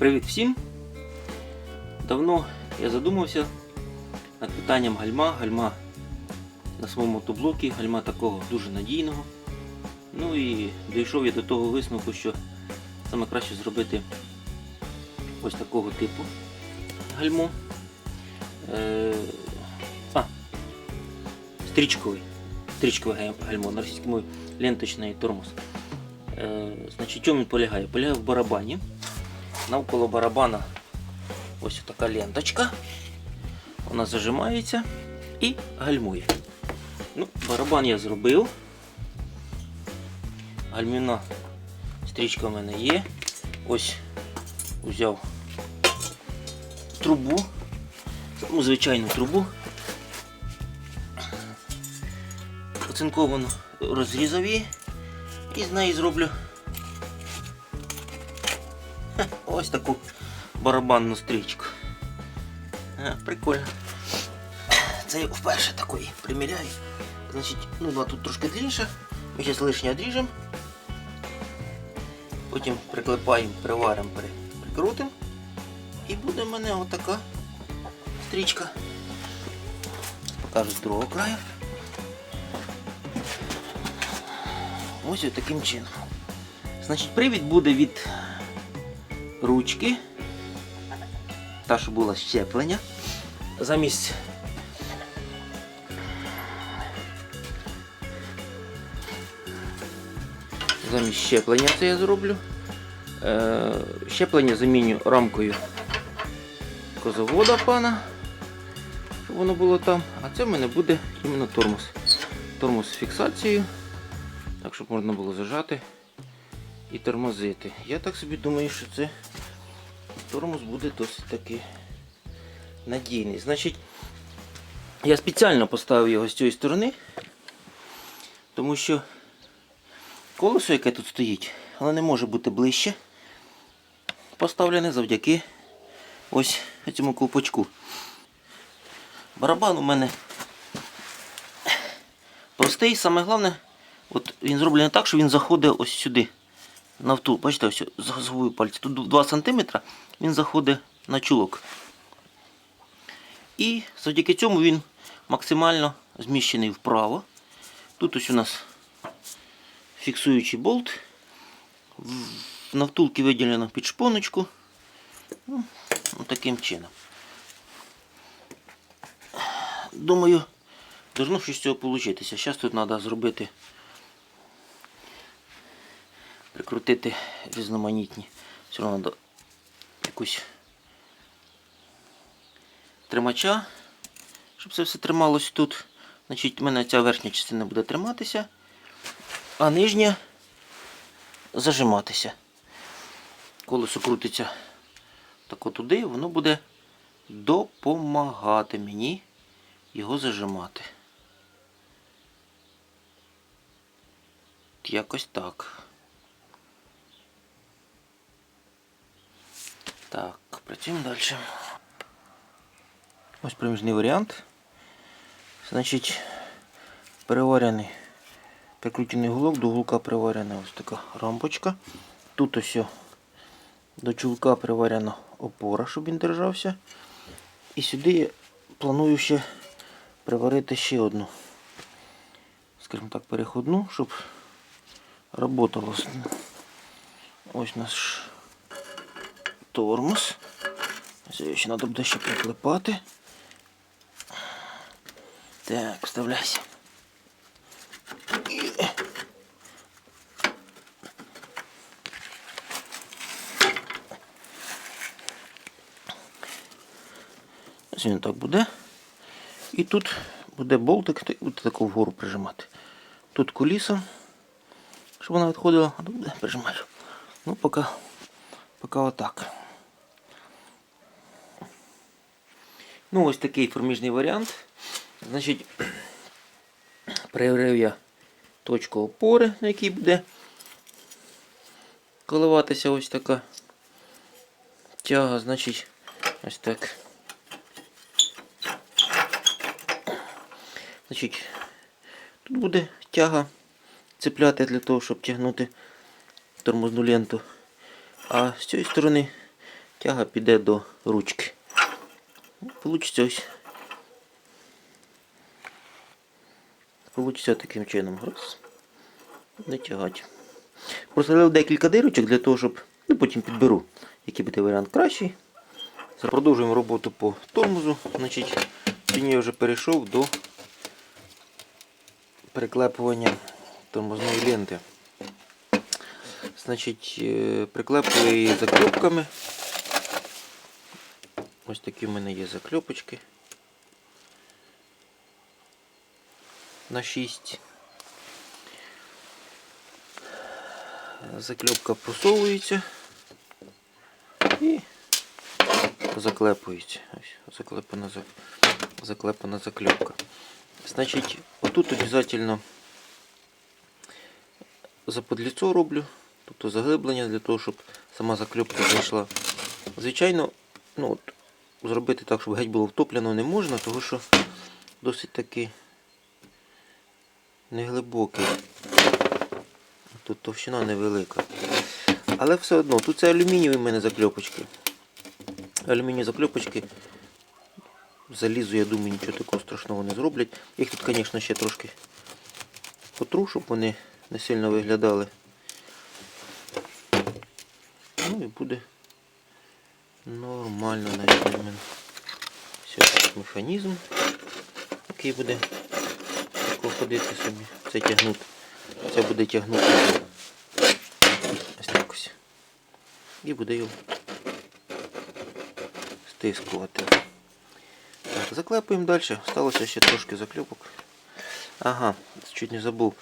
Привіт всім! Давно я задумався над питанням гальма, гальма на своєму мотоблокі, гальма такого дуже надійного. Ну і дійшов я до того висновку, що саме краще зробити ось такого типу гальмо. Е, а, стрічковий. Стрічкове гальмо, на російській мові ленточний тормоз. Е, значить, чому він полягає? Полягає в барабані. Навколо барабана ось така ленточка. Вона зажимається і гальмує. Ну, барабан я зробив. Гальмівна стрічка в мене є. Ось взяв трубу, саму звичайну трубу. Оцинковану розрізав її і з неї зроблю ось таку барабанну стрічку. А, прикольно. Це я вперше такої приміряю. Значить, ну вона тут трошки длинніша. Ми зараз лишнє одріжемо. Потім приклепаємо, приваримо, при, прикрутимо. І буде в мене отака стрічка. Покажу з другого краю. Ось таким чином. Значить, привід буде від ручки. Та, що була щеплення. Замість замість щеплення це я зроблю. Е, щеплення заміню рамкою козовода пана, щоб воно було там. А це в мене буде іменно тормоз. Тормоз з фіксацією, так щоб можна було зажати і тормозити. Я так собі думаю, що це тормоз буде досить таки надійний. Значить, я спеціально поставив його з цієї сторони, тому що колесо, яке тут стоїть, воно не може бути ближче. Поставлене завдяки ось цьому ковпачку. Барабан у мене простий, саме головне, от він зроблений так, що він заходить ось сюди. На втул. Бачите, ось зазовую пальці. Тут 2 см він заходить на чулок. І завдяки цьому він максимально зміщений вправо. Тут ось у нас фіксуючий болт. На втулки виділено під шпоночку. Ну, таким чином. Думаю, должно щось з цього получитися. Зараз тут треба зробити, прикрутити різноманітні. Все одно треба якусь тримача, щоб це все трималось тут. Значить, у мене ця верхня частина буде триматися, а нижня зажиматися. Колесо крутиться так туди, воно буде допомагати мені його зажимати. Якось так. Так, працюємо далі. Ось проміжний варіант. Значить, переварений, прикручений гулок, до гулка приварена ось така рампочка. Тут ось до чулка приварена опора, щоб він держався. І сюди я планую ще приварити ще одну, скажімо так, переходну, щоб работало. Ось наш тормоз. Ще треба буде ще приклепати. Так, вставляйся. Ось він так буде. І тут буде болтик, ти буде таку вгору прижимати. Тут куліса, щоб вона відходила, а тут буде прижимати. Ну, поки, поки отак. Ну, ось такий форміжний варіант. Значить, проявив я точку опори, на якій буде коливатися ось така тяга, значить, ось так. Значить, тут буде тяга цепляти для того, щоб тягнути тормозну ленту. А з цієї сторони тяга піде до ручки. Получиться. Получиться таким чином. Раз. Не тягать. Просверлив декілька дирочок для того, щоб ну, потім підберу, який буде варіант кращий. Продовжуємо роботу по тормозу. Значить, я вже перейшов до приклепування тормозної ленти. Значить, е, приклепую її закльопками. Ось такі в мене є закльопочки. На 6. Закльопка просовується і заклепується. Ось заклепана, за- заклепана закльопка. Значить, отут обов'язково заподліцо роблю, тобто заглиблення для того, щоб сама закльопка зайшла. Звичайно, ну от, зробити так, щоб геть було втоплено не можна, тому що досить таки неглибокий. Тут товщина невелика. Але все одно, тут це алюмінієві в мене закльопочки. Алюмінієві закльопочки. Залізу, я думаю, нічого такого страшного не зроблять. Їх тут, звісно, ще трошки потру, щоб вони не сильно виглядали. Ну і буде нормально навіть для мене. Все, механізм, який буде тако ходити собі. Це тягнути. Це буде тягнути. Ось так ось. І буде його стискувати. Так, заклепуємо далі. Сталося ще трошки заклепок. Ага, чуть не забув.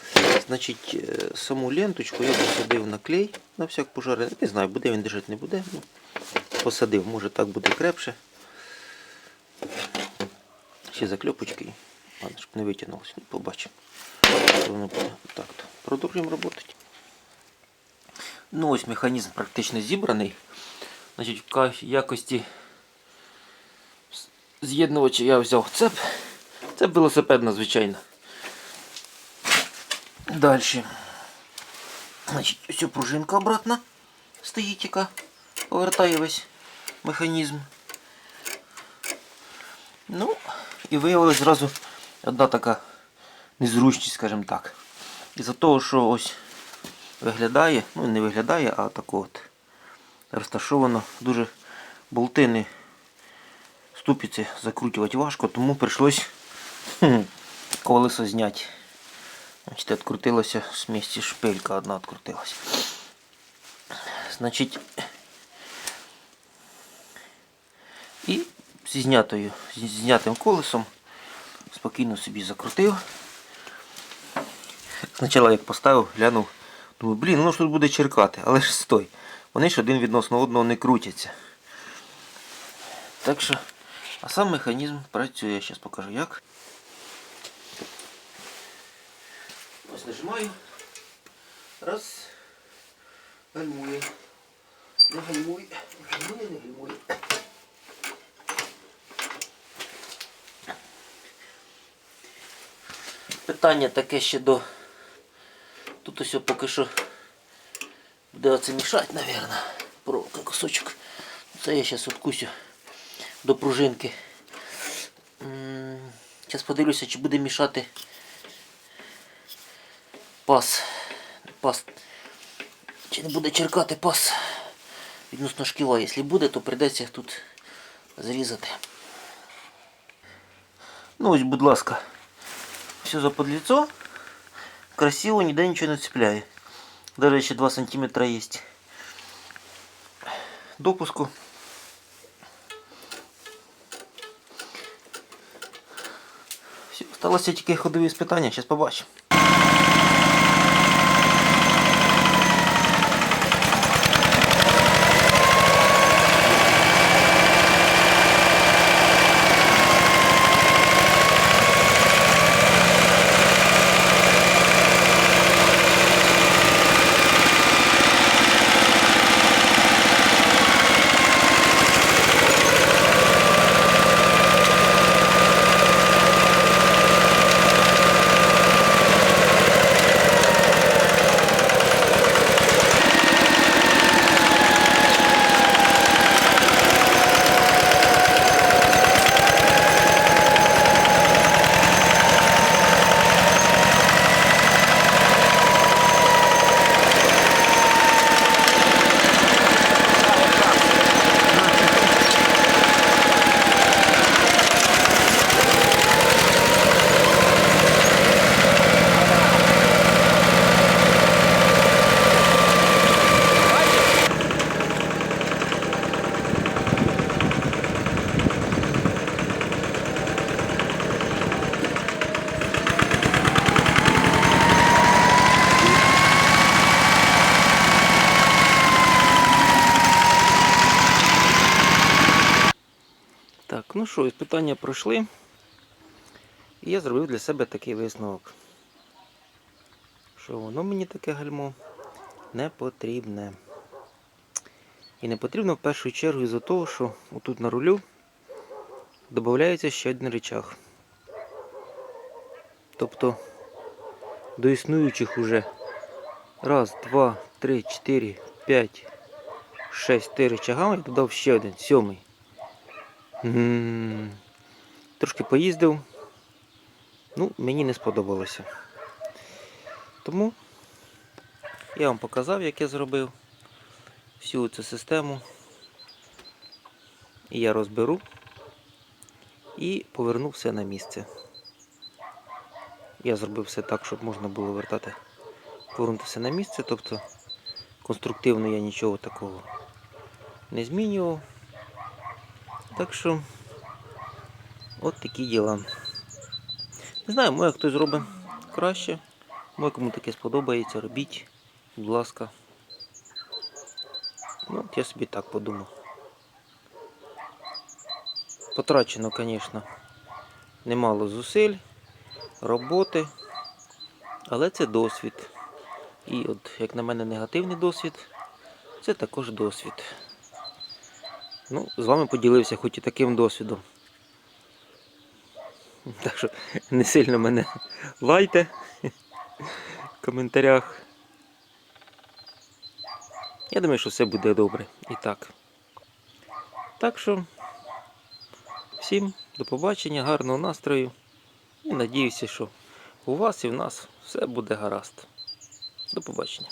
Значить, е, саму ленточку я посадив на клей на всяк пожар. Не знаю, буде він держати, не буде. Посадив, може так буде крепше. Ще закльопочки. Ладно, щоб не витягнулося. Ну, побачимо. Воно буде. Так, то. Продовжуємо роботи. Ну ось механізм практично зібраний. Значить, в якості з'єднувача я взяв цеп. Це велосипедна, звичайно. Далі. Значить, ось пружинка обратна стоїть, яка повертає весь механізм. Ну, і виявилась зразу одна така незручність, скажімо так. Із-за того, що ось виглядає, ну не виглядає, а так от розташовано дуже болтини ступиці закручувати важко, тому прийшлось хм, колесо зняти. Значить, відкрутилася з місця шпилька одна відкрутилася. Значить, і зі знятою, зі знятим колесом спокійно собі закрутив. Спочатку як поставив, глянув, думаю, блін, воно ж тут буде черкати, але ж стой. Вони ж один відносно одного не крутяться. Так що, а сам механізм працює, я зараз покажу як. Ось нажимаю. Раз. Гальмує. Не гальмує. Гальмує, не гальмує. Питання таке ще до... Тут ось поки що буде оце мішати, мабуть. Проволока кусочок. Це я зараз откусю до пружинки. Зараз подивлюся, чи буде мішати пас. Пас. Чи не буде черкати пас відносно шкіла. Якщо буде, то прийдеться тут зрізати. Ну ось, будь ласка, все за подліцо. Красиво, ніде нічого не цепляє. Даже ще 2 см є допуску. Все, сталося тільки ходові спитання, зараз побачимо. Ну що, іспитання пройшли. І я зробив для себе такий висновок. Що воно мені таке гальмо не потрібне. І не потрібно в першу чергу із-за того, що отут на рулю додається ще один рычаг. Тобто до існуючих уже раз, два, три, чотири, п'ять, шесть ти рычага, я додав ще один, сьомий. Трошки поїздив. Ну, мені не сподобалося. Тому я вам показав, як я зробив всю цю систему. І я розберу і поверну все на місце. Я зробив все так, щоб можна було вертати, повернути все на місце, тобто конструктивно я нічого такого не змінював. Так що от такі діла. Не знаю, може хтось зробить краще. Може кому таке сподобається, робіть, будь ласка. Ну, от я собі так подумав. Потрачено, звісно, немало зусиль, роботи, але це досвід. І от, як на мене, негативний досвід, це також досвід. Ну, з вами поділився хоч і таким досвідом. Так що не сильно мене лайте в коментарях. Я думаю, що все буде добре і так. Так що всім до побачення, гарного настрою. І надіюся, що у вас і в нас все буде гаразд. До побачення.